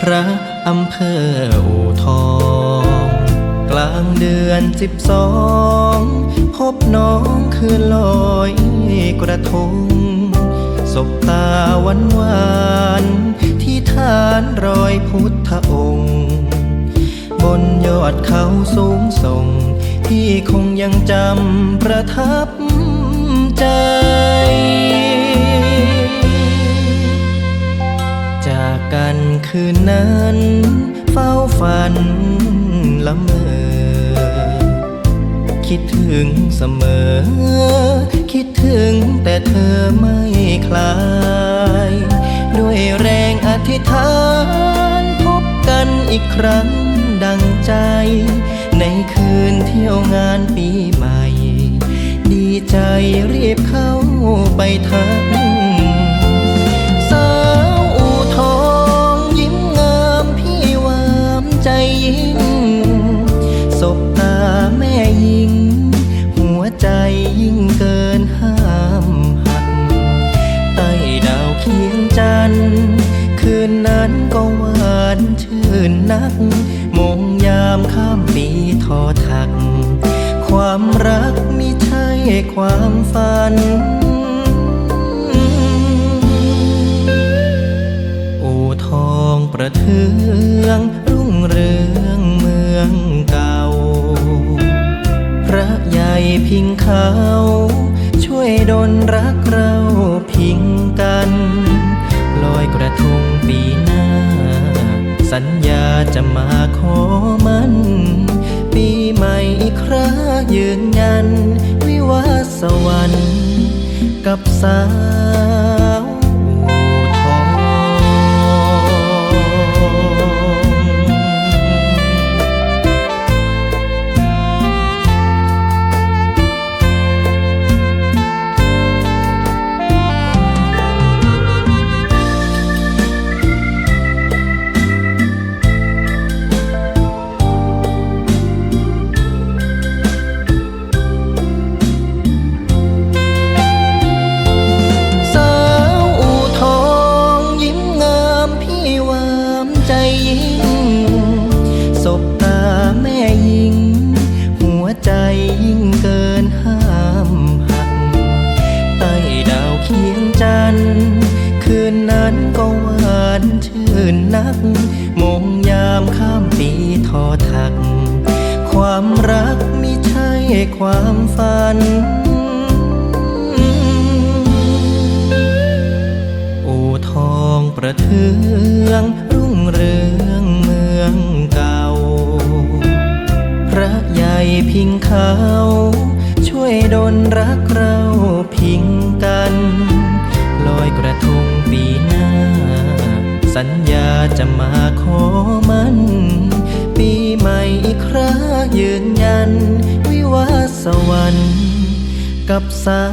พระอำเภออู่ทอง กลางเดือนสิบสอง พบน้องคืนลอยกระทงศบตาหวานหวานที่ฐานรอยพุทธองค์ บนยอดเขาสูงส่งพี่คงยังจำประทับใจ กันคืนนั้น เฝ้าฝันละเมอ คิดถึงเสมอ คิดถึงแต่เธอไม่คลาย ด้วยแรงอธิษฐาน พบกันอีกครั้งดังใจ ในคืนเที่ยวงานปีใหม่ ดีใจรีบเข้าไปทัก นนัก มงยามข้ามปีทอทัก ความรักมิใช่ความฝัน โอทองประเทือง รุ่งเรืองเมืองเก่า พระใหญ่พิงเขาช่วยดลรักเราพิงกัน ลอยกระทงปีหน้า สัญญา จะมาขอมัน ปีใหม่อีกครายืนยัน วิวาสวรรค์กับสา นนัก มงยามข้ามปีทอทัก ความรักมิใช่ความฝัน โอทองประเทืองรุ่งเรืองเมืองเก่า พระใหญ่พิงเขาช่วยดลรักเราพิงกัน ลอยกระทงปีหน้า สัญญาจะมาขอมัน ปีใหม่อีกครายืนยัน วิวาสวรรค์กับสา